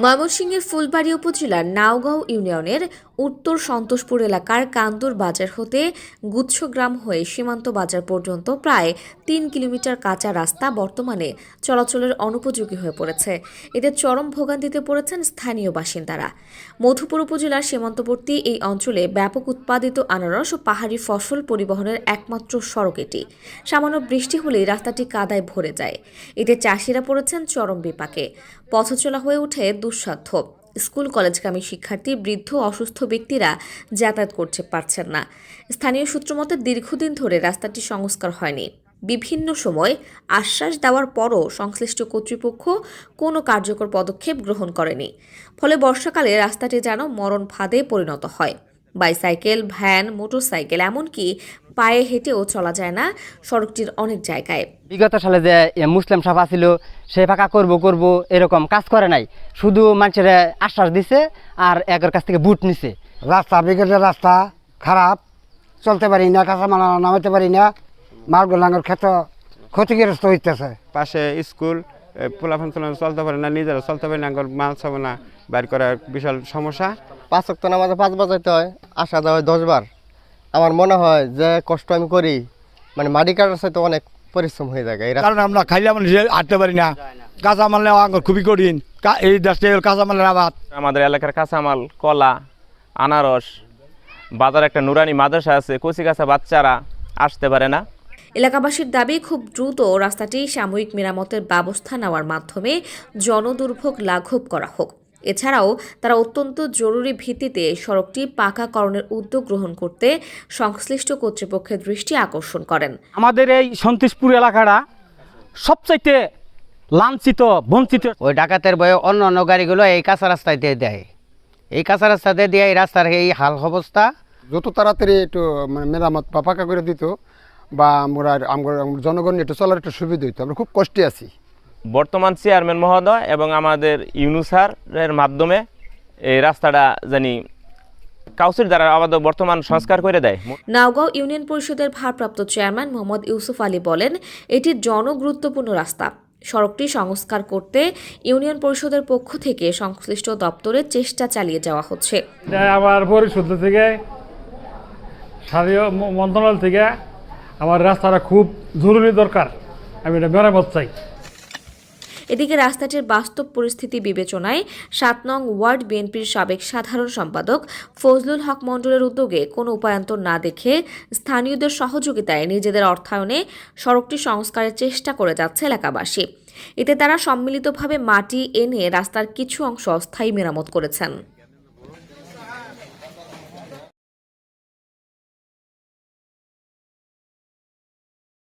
ময়মনসিংহের ফুলবাড়ি উপজেলার নাওগাঁও ইউনিয়নের উত্তর সন্তোষপুর এলাকার কান্দুর বাজার হতে গুচ্ছগ্রাম হয়ে সীমান্ত বাজার পর্যন্ত প্রায় তিন কিলোমিটার কাঁচা রাস্তা বর্তমানে চলাচলের অনুপযোগী হয়ে পড়েছে। এতে চরম ভোগান্তিতে পড়েছেন স্থানীয় বাসিন্দারা। মধুপুর উপজেলার সীমান্তবর্তী এই অঞ্চলে ব্যাপক উৎপাদিত আনারস ও পাহাড়ি ফসল পরিবহনের একমাত্র সড়ক এটি। সামান্য বৃষ্টি হলেই রাস্তাটি কাদায় ভরে যায়। এতে চাষিরা পড়েছেন চরম বিপাকে। পথচলা হয়ে ওঠে দুঃসাধ্য। স্কুল, কলেজগামী শিক্ষার্থী, বৃদ্ধ, অসুস্থ ব্যক্তিরা যাতায়াত করতে পারছেন না। স্থানীয় সূত্রমতে দীর্ঘদিন ধরে রাস্তাটি সংস্কার হয়নি। বিভিন্ন সময় আশ্বাস দেওয়ার পরও সংশ্লিষ্ট কর্তৃপক্ষ কোনো কার্যকর পদক্ষেপ গ্রহণ করেনি। ফলে বর্ষাকালে রাস্তাটি যেন মরণ ফাঁদে পরিণত হয়। বাইসাইকেল ভ্যান মোটরসাইকেল এমনকি পায়ে হেঁটেও চলা যায় না সড়কটির অনেক জায়গায়। বিগত সালে যে মুসলিম সভা ছিল সে ফাঁকা করব করব এরকম কাজ করে নাই। শুধু মানুষের আশ্বাস দিছে আর একের কাছ থেকে বুট নিছে। রাস্তা বিকেলের রাস্তা খারাপ চলতে পারি না কাঁচা কাঁচামাল নামাইতে পারি না মালগুলো লাঙ্গর ক্ষেত ক্ষতিগ্রস্ত হইতেছে। পাশে স্কুল পোলাফান চলতে পারে না নিজেরা চলতে পারে না মাল ছাবো না বাইর করার বিশাল সমস্যা। পাঁচ অক্ট নামাজে পাঁচ বাজাইতে হয় আসা দেওয়া হয় দশবার আমার মনে হয় যে কষ্ট আমি করি মানে মাটি কাটার সাথে অনেক পরিশ্রম হয়ে যায় কারণ আমরা খাইলে আমরা নিজে আটতে পারি না। কাঁচামাল নেওয়া খুবই কঠিন। এই দেশটা হলো কাঁচামালের আবাদ। আমাদের এলাকার কাঁচামাল কলা আনারস বাজার একটা নুরানি মাদ্রাসা আছে কচিকাছা বাচ্চারা আসতে পারে না। এলাকাবাসীর দাবি খুব দ্রুত রাস্তাটি সাময়িক মেরামতের ব্যবস্থা নেওয়ার মাধ্যমে জনদুর্ভোগ লাঘব করা হোক। এছাড়াও তারা অত্যন্ত জরুরি ভিত্তিতে সড়কটি পাকাকরণের উদ্যোগ গ্রহণ করতে সংশ্লিষ্ট কর্তৃপক্ষের দৃষ্টি আকর্ষণ করেন। আমাদের এই সন্তোষপুর এলাকাটা সবচাইতে লাঞ্ছিত বঞ্চিত। ওই ডাকাতের বয়ে অন্য অন্য গাড়িগুলো এই কাঁচা রাস্তায় দিয়ে দেয়। এই কাঁচা রাস্তাতে দিয়ে এই রাস্তার এই হাল অবস্থা। যত তাড়াতাড়ি একটু মানে মেরামত বা পাকা করে দিত বা আমরা আমার জনগণ একটু চলার একটু সুবিধা হইতো আমরা খুব কষ্টে আছি। বর্তমান চেয়ারম্যান মহোদয় এবং আমাদের ইউনুসারের মাধ্যমে এই রাস্তাটা জানি কাউসির দ্বারা আমাদের বর্তমান সংস্কার করে দেয়। নাওগাঁও ইউনিয়ন পরিষদের ভারপ্রাপ্ত চেয়ারম্যান মোহাম্মদ ইউসুফ আলী বলেন এটি জনগুরুত্বপূর্ণ রাস্তা। সড়কটি সংস্কার করতে ইউনিয়ন পরিষদের পক্ষ থেকে সংশ্লিষ্ট দপ্তরে চেষ্টা চালিয়ে যাওয়া হচ্ছে। আমার পরিশুদ্ধ থেকে মন্ত্রণালয় থেকে আমার রাস্তাটা খুব জরুরি দরকার। আমি এটা মেরামত চাই। এদিকে রাস্তাটির বাস্তব পরিস্থিতি বিবেচনায় সাত নং ওয়ার্ড বিএনপির সাবেক সাধারণ সম্পাদক ফজলুল হক মণ্ডলের উদ্যোগে কোনো উপায়ান্তর না দেখে স্থানীয়দের সহযোগিতায় নিজেদের অর্থায়নে সড়কটি সংস্কারের চেষ্টা করে যাচ্ছে এলাকাবাসী। এতে তারা সম্মিলিতভাবে মাটি এনে রাস্তার কিছু অংশ অস্থায়ী মেরামত করেছেন।